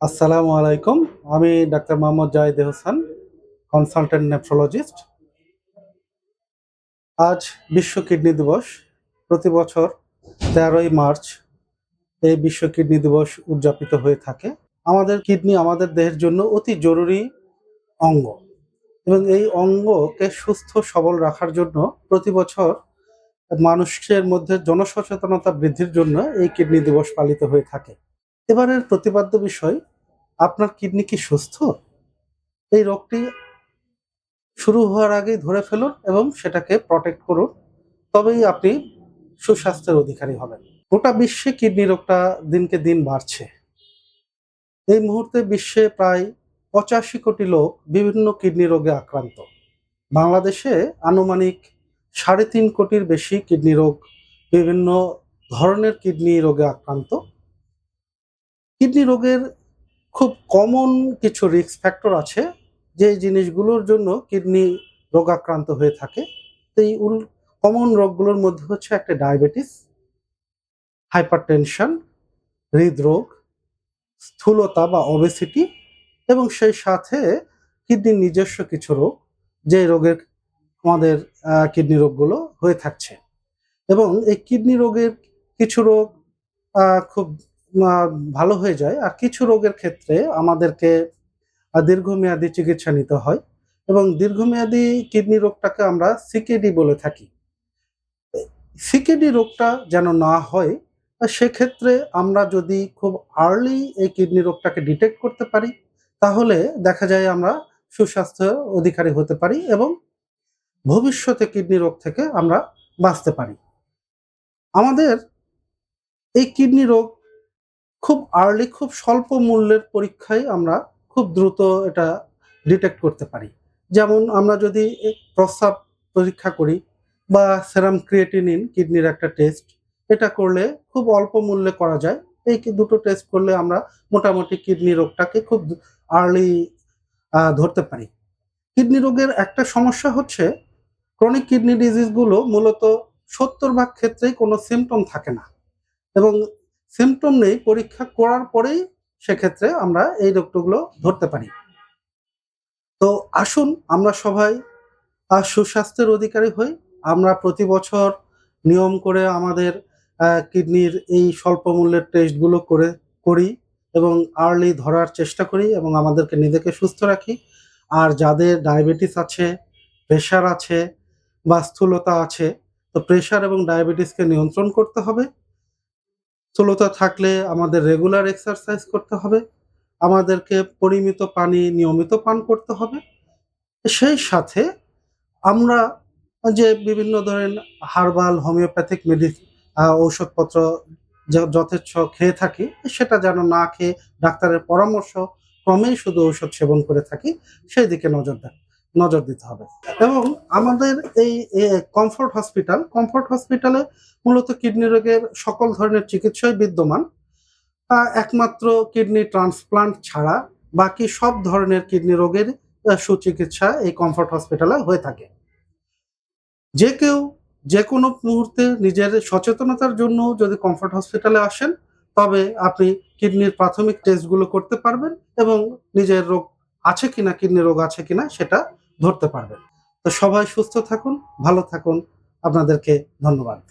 আসসালামু আলাইকুম। আমি doctor Mohammad Zahid Hossain consultant nephrologist আজ বিশ্ব কিডনি দিবস। প্রতি বছর তেরোই মার্চ এই বিশ্ব কিডনি দিবস উদযাপিত হয়ে থাকে। আমাদের কিডনি আমাদের দেহের জন্য অতি জরুরি অঙ্গ। এবং এই অঙ্গকে সুস্থ, সবল রাখার জন্য প্রতি বছর মানুষের মধ্যে জনসচেতনতা বৃদ্ধির জন্য এই কিডনি দিবস পালিত হয়ে থাকে। এবারের প্রতিপাদ্য বিষয় আপনার কিডনি কি সুস্থ? এই রোগটি শুরু হওয়ার আগেই ধরে ফেলুন এবং সেটাকে প্রটেক্ট করুন। তবেই আপনি সুস্বাস্থ্যের অধিকারী হবেন। গোটা বিশ্বে কিডনি রোগটা দিনকে দিন বাড়ছে। এই মুহূর্তে বিশ্বে প্রায় পঁচাশি কোটি লোক বিভিন্ন কিডনি রোগে আক্রান্ত। বাংলাদেশে আনুমানিক সাড়ে তিন কোটির বেশি কিডনি রোগ বিভিন্ন ধরনের কিডনি রোগে আক্রান্ত। কিডনি রোগের খুব কমন কিছু রিস্ক ফ্যাক্টর আছে যে জিনিসগুলোর জন্য কিডনি রোগাক্রান্ত হয়ে থাকে। তো এই উল কমন রোগগুলোর মধ্যে হচ্ছে একটা ডায়াবেটিস হাইপারটেনশন হৃদরোগ, স্থূলতা বা অবেসিটি এবং সেই সাথে কিডনির নিজস্ব কিছু রোগ যে রোগের আমাদের কিডনি রোগগুলো হয়ে থাকছে। এবং এই কিডনি রোগের কিছু রোগ খুব ভালো হয়ে যায়। আর কিছু রোগের ক্ষেত্রে আমাদেরকে দীর্ঘমেয়াদী চিকিৎসা নিতে হয় এবং দীর্ঘমেয়াদী কিডনি রোগটাকে আমরা সিকেডি বলে থাকি। সিকেডি রোগটা যেন না হয় সেক্ষেত্রে আমরা যদি খুব আর্লি এই কিডনি রোগটাকে ডিটেক্ট করতে পারি, তাহলে দেখা যায় আমরা সুস্বাস্থ্য অধিকারী হতে পারি এবং ভবিষ্যতে কিডনি রোগ থেকে আমরা বাঁচতে পারি। আমাদের এই কিডনি রোগ খুব আর্লি খুব স্বল্প মূল্যের পরীক্ষায় আমরা খুব দ্রুত এটা ডিটেক্ট করতে পারি। যেমন আমরা যদি প্রস্রাব পরীক্ষা করি বা সেরাম ক্রিয়েটিনিন কিডনির একটা টেস্ট এটা করলে খুব অল্প মূল্যে করা যায়। এই দুটো টেস্ট করলে আমরা মোটামুটি কিডনি রোগটাকে খুব আর্লি ধরতে পারি। কিডনি রোগের একটা সমস্যা হচ্ছে ক্রনিক কিডনি ডিজিজগুলো মূলত সত্তর ভাগ ক্ষেত্রেই কোনো সিমটম থাকে না। এবং সিমটম নেই, পরীক্ষা করার পরেই সেক্ষেত্রে আমরা এই রোগগুলো ধরতে পারি। তো আসুন আমরা সবাই সুস্বাস্থ্যের অধিকারী হই। আমরা প্রতি বছর নিয়ম করে আমাদের কিডনির এই স্বল্প মূল্যের টেস্টগুলো করে, করি এবং আর্লি ধরার চেষ্টা করি এবং আমাদেরকে নিজেকে সুস্থ রাখি। আর যাদের ডায়াবেটিস আছে, প্রেশার আছে বা স্থূলতা আছে, তো প্রেশার এবং ডায়াবেটিসকে নিয়ন্ত্রণ করতে হবে। স্থূলতা থাকলে আমাদের রেগুলার এক্সারসাইজ করতে হবে, আমাদেরকে পরিমিত পানি নিয়মিত পান করতে হবে। সেই সাথে আমরা যে বিভিন্ন ধরেন হার্বাল হোমিওপ্যাথিক মেডি ঔষধপত্র যথেচ্ছ খেয়ে থাকি, সেটা যেন না খেয়ে ডাক্তারের পরামর্শ ক্রমেই শুধু ঔষধ সেবন করে থাকি সেই দিকে নজর দেন। নজর দিতে হবে। এবং আমাদের এই কমফোর্ট হসপিটাল, কমফোর্ট হসপিটালে মূলত কিডনি রোগের সকল ধরনের চিকিৎসাই বিদ্যমান। একমাত্র কিডনি ট্রান্সপ্লান্ট ছাড়া বাকি সব ধরনের কিডনি রোগের সুচিকিৎসা এই কমফোর্ট হসপিটালে হয়ে থাকে। যে কেউ যে কোনো মুহূর্তে নিজের সচেতনতার জন্য যদি কমফোর্ট হসপিটালে আসেন, তবে আপনি কিডনির প্রাথমিক টেস্টগুলো করতে পারবেন এবং নিজের রোগ আছে কিনা, কিডনি রোগ আছে কিনা সেটা ধরতে পারবেন। তো সবাই সুস্থ থাকুন ভালো থাকুন। আপনাদেরকে ধন্যবাদ।